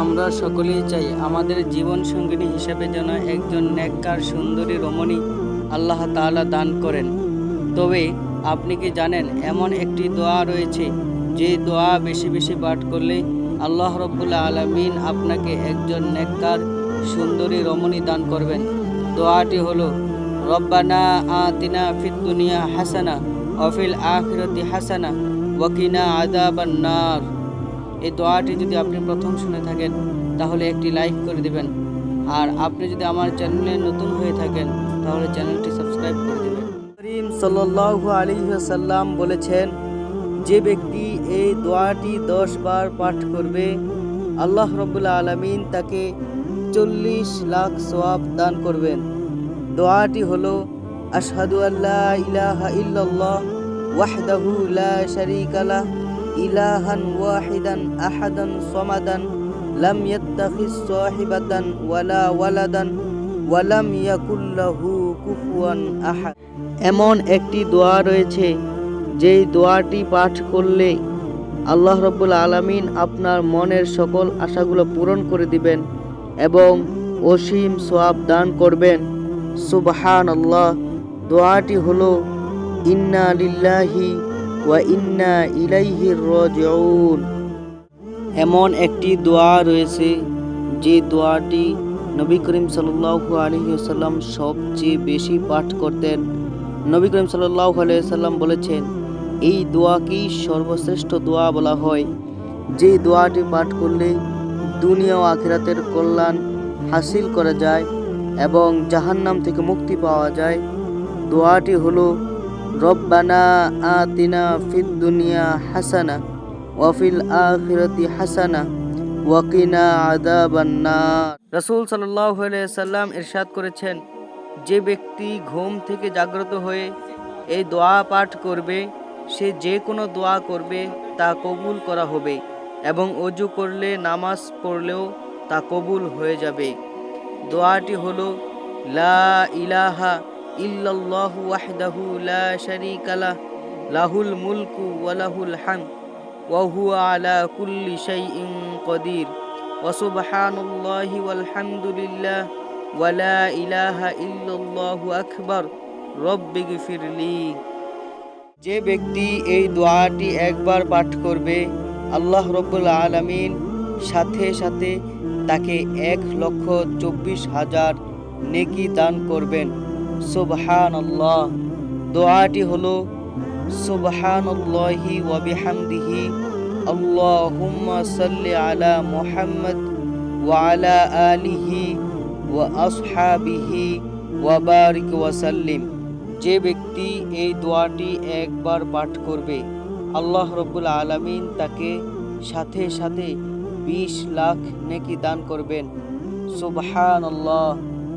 আমরা সকলেই চাই আমাদের জীবন সঙ্গিনী হিসেবে যেন একজন নেককার, সুন্দরী, রমণী আল্লাহ তাআলা দান করেন। তবে আপনি কি জানেন, এমন একটি দোয়া রয়েছে, যে দোয়া বেশি বেশি পাঠ করলে আল্লাহ রব্বুল্লা আলমিন আপনাকে একজন নেককার, সুন্দরী, রমণী দান করবেন। দোয়াটি হলো, রব্বানা আতিনা ফিদ দুনিয়া হাসানা অফিল আখিরতি হাসানা ওয়াকিনা আদাবান নার এই দোয়াটি যদি আপনি প্রথম শুনে থাকেন, তাহলে একটি লাইক করে দেবেন। আর আপনি যদি আমার চ্যানেলে নতুন হয়ে থাকেন, তাহলে চ্যানেলটি সাবস্ক্রাইব করে দিবেন। করিম সাল্লাল্লাহু আলাইহি ওয়াসাল্লাম বলেছেন, যে ব্যক্তি এই দোয়াটি দশ বার পাঠ করবে, আল্লাহ রব্বুল আলমিন তাকে চল্লিশ লাখ সোয়াব দান করবেন। দোয়াটি হলো, আশহাদু আল্লাহ ইলাহা ইল্লাল্লাহ ওয়াহদাহু লা শারীকা লাহ ইলাহান ওয়াহিদান আহাদান সমাদান লাম ইয়াত্তাখিজ সাহিবাতান ওয়ালা ওয়ালাদান ওয়ালাম ইয়াকুল্লাহু কুফুয়ান আহাদ। এমন একটি দোয়া রয়েছে, যেই দোয়াটি পাঠ করলে আল্লাহ রব্বুল আলামিন আপনার মনের সকল আশাগুলো পূরণ করে দিবেন এবং অসীম সোয়াব দান করবেন। সুবহান আল্লাহ দোয়াটি হলো, ইন্না লিল্লাহি এমন একটি দোয়া রয়েছে যে দোয়াটি নবী করিম সাল্লাল্লাহু আলাইহি ওয়াসাল্লাম সবচেয়ে বেশি পাঠ করতেন। নবী করিম সাল্লাল্লাহু আলাইহি ওয়াসাল্লাম বলেছেন, এই দোয়াকেই সর্বশ্রেষ্ঠ দোয়া বলা হয়। যে দোয়াটি পাঠ করলে দুনিয়া ও আখিরাতের কল্যাণ হাসিল করা যায় এবং জাহান্নাম থেকে মুক্তি পাওয়া যায়। দোয়াটি হলো রব্বানা আতিনা ফিদ দুনিয়া হাসানা ওয়াফিল আখিরাতি হাসানা ওয়াকিনা আদাবান্নার রাসূল আলাইহি সাল্লাম ইরশাদ করেছেন, যে ব্যক্তি ঘুম থেকে জাগ্রত হয়ে এই দোয়া পাঠ করবে, সে যে কোনো দোয়া করবে তা কবুল করা হবে এবং অজু করলে নামাজ পড়লেও তা কবুল হয়ে যাবে। দোয়াটি হলো, লা ইলাহা ইল্লাল্লাহু ওয়াহদাহু লা শারীকা লাহ, লাহুল মুলকু ওয়া লাহুল হামদ, ওয়া হুয়া আলা কুল্লি শাইইন কদির। ওয়া সুবহানাল্লাহি ওয়াল হামদুলিল্লাহ, ওয়া লা ইলাহা ইল্লাল্লাহু আকবার রব্বিগফিরলি যে ব্যক্তি এই দোয়াটি একবার পাঠ করবে, আল্লাহ রব্বুল আলামিন সাথে সাথে তাকে এক লক্ষ চব্বিশ হাজার নেকি দান করবেন। সুবহান আল্লাহ দোয়াটি হলো সুবহান আল্লাহি ওয়াবিহামদিহি আল্লাহুম্মা সাল্লি আলা মুহাম্মদ ওয়া আলা আলিহি ওয়া আসহাবিহি ওয়া বারিক ওয়া সাল্লিম। যে ব্যক্তি এই দোয়াটি একবার পাঠ করবে, আল্লাহ রব্বুল আলামিন তাকে সাথে সাথে বিশ লাখ নেকি দান করবেন। সুবহান আল্লাহ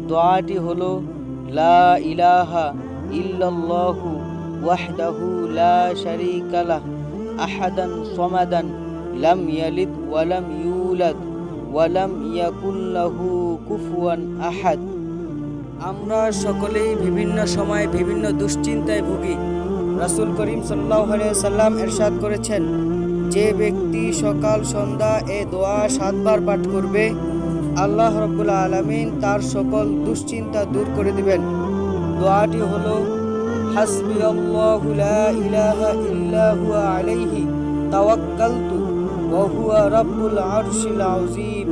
দোয়াটি হলো লা ইলাহা ইল্লাল্লাহু ওয়াহদাহু লা শারীকা লাহ আহাদান সমাদান লাম ইয়ালিদ ওয়া লাম ইউলাদ ওয়া লাম ইয়াকুল লাহু কুফুয়ান আহাদ। আমরা সকলেই বিভিন্ন সময় বিভিন্ন দুশ্চিন্তায় ভুগি। রাসূল করিম আলাইহি সাল্লাম এরশাদ করেছেন, যে ব্যক্তি সকাল সন্ধ্যা এ দোয়া সাতবার পাঠ করবে আল্লাহ রব্বুল আলমিন তার সকল দুশ্চিন্তা দূর করে দিবেন। দোয়াটি হল হাসবি আলাইহি তাওয়াক্কালতু ওয়া রাব্বুল আরশিল আযীম।